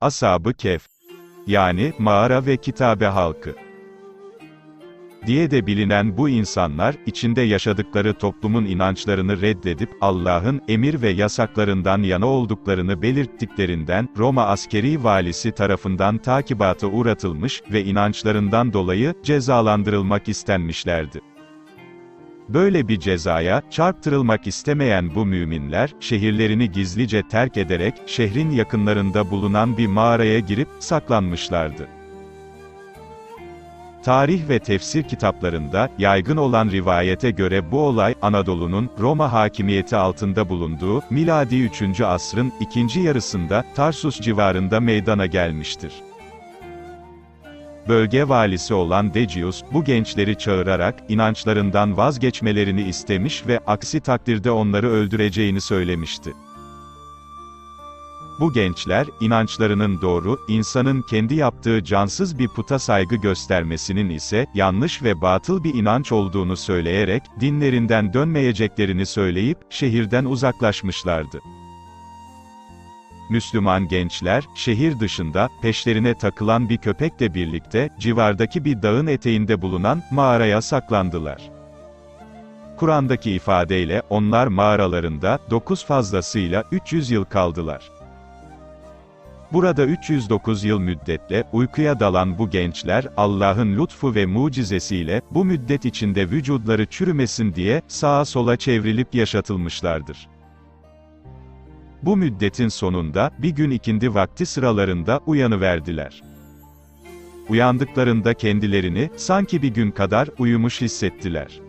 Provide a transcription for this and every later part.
Ashab-ı Kehf, yani mağara ve kitabe halkı diye de bilinen bu insanlar, içinde yaşadıkları toplumun inançlarını reddedip, Allah'ın emir ve yasaklarından yana olduklarını belirttiklerinden, Roma askeri valisi tarafından takibata uğratılmış ve inançlarından dolayı cezalandırılmak istenmişlerdi. Böyle bir cezaya, çarptırılmak istemeyen bu müminler, şehirlerini gizlice terk ederek, şehrin yakınlarında bulunan bir mağaraya girip, saklanmışlardı. Tarih ve tefsir kitaplarında, yaygın olan rivayete göre bu olay, Anadolu'nun, Roma hakimiyeti altında bulunduğu, miladi 3. asrın, ikinci yarısında, Tarsus civarında meydana gelmiştir. Bölge valisi olan Decius, bu gençleri çağırarak, inançlarından vazgeçmelerini istemiş ve aksi takdirde onları öldüreceğini söylemişti. Bu gençler, inançlarının doğru, insanın kendi yaptığı cansız bir puta saygı göstermesinin ise, yanlış ve batıl bir inanç olduğunu söyleyerek, dinlerinden dönmeyeceklerini söyleyip, şehirden uzaklaşmışlardı. Müslüman gençler, şehir dışında, peşlerine takılan bir köpekle birlikte, civardaki bir dağın eteğinde bulunan, mağaraya saklandılar. Kur'an'daki ifadeyle, onlar mağaralarında, dokuz fazlasıyla, 300 yıl kaldılar. Burada 309 yıl müddetle, uykuya dalan bu gençler, Allah'ın lütfu ve mucizesiyle, bu müddet içinde vücudları çürümesin diye, sağa sola çevrilip yaşatılmışlardır. Bu müddetin sonunda, bir gün ikindi vakti sıralarında, uyanıverdiler. Uyandıklarında kendilerini, sanki bir gün kadar, uyumuş hissettiler.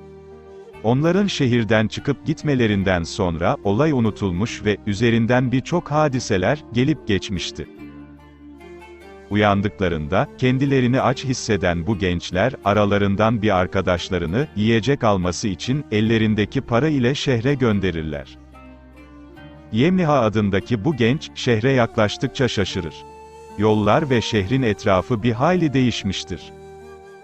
Onların şehirden çıkıp gitmelerinden sonra, olay unutulmuş ve, üzerinden birçok hadiseler, gelip geçmişti. Uyandıklarında, kendilerini aç hisseden bu gençler, aralarından bir arkadaşlarını, yiyecek alması için, ellerindeki para ile şehre gönderirler. Yemliha adındaki bu genç, şehre yaklaştıkça şaşırır. Yollar ve şehrin etrafı bir hayli değişmiştir.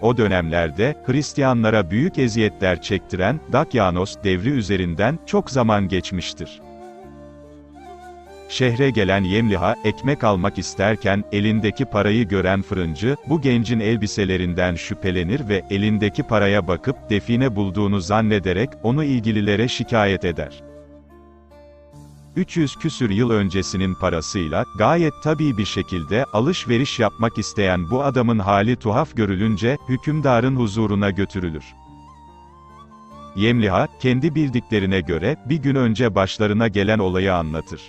O dönemlerde, Hristiyanlara büyük eziyetler çektiren, Dakyanos devri üzerinden, çok zaman geçmiştir. Şehre gelen Yemliha, ekmek almak isterken, elindeki parayı gören fırıncı, bu gencin elbiselerinden şüphelenir ve, elindeki paraya bakıp, define bulduğunu zannederek, onu ilgililere şikayet eder. 300 küsür yıl öncesinin parasıyla, gayet tabii bir şekilde, alışveriş yapmak isteyen bu adamın hali tuhaf görülünce, hükümdarın huzuruna götürülür. Yemliha, kendi bildiklerine göre, bir gün önce başlarına gelen olayı anlatır.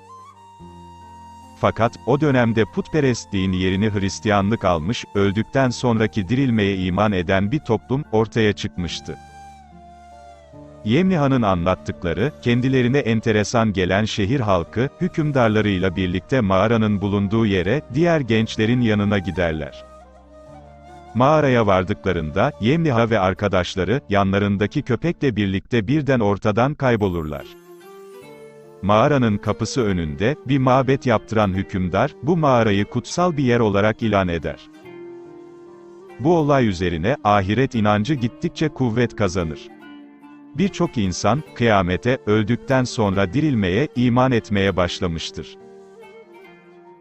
Fakat, o dönemde putperestliğin yerini Hristiyanlık almış, öldükten sonraki dirilmeye iman eden bir toplum, ortaya çıkmıştı. Yemliha'nın anlattıkları, kendilerine enteresan gelen şehir halkı, hükümdarlarıyla birlikte mağaranın bulunduğu yere, diğer gençlerin yanına giderler. Mağaraya vardıklarında, Yemliha ve arkadaşları, yanlarındaki köpekle birlikte birden ortadan kaybolurlar. Mağaranın kapısı önünde, bir mabet yaptıran hükümdar, bu mağarayı kutsal bir yer olarak ilan eder. Bu olay üzerine, ahiret inancı gittikçe kuvvet kazanır. Birçok insan, kıyamete, öldükten sonra dirilmeye, iman etmeye başlamıştır.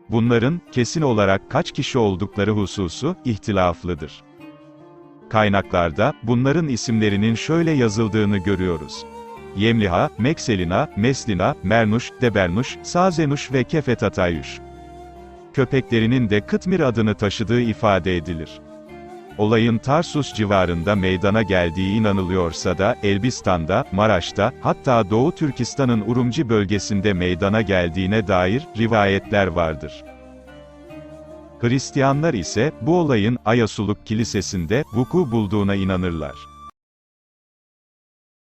Bunların, kesin olarak kaç kişi oldukları hususu, ihtilaflıdır. Kaynaklarda, bunların isimlerinin şöyle yazıldığını görüyoruz. Yemliha, Mekselina, Meslina, Mernuş, Debernuş, Sazenuş ve Kefetatayuş. Köpeklerinin de Kıtmir adını taşıdığı ifade edilir. Olayın Tarsus civarında meydana geldiği inanılıyorsa da, Elbistan'da, Maraş'ta, hatta Doğu Türkistan'ın Urumci bölgesinde meydana geldiğine dair, rivayetler vardır. Hristiyanlar ise, bu olayın, Ayasuluk Kilisesi'nde, vuku bulduğuna inanırlar.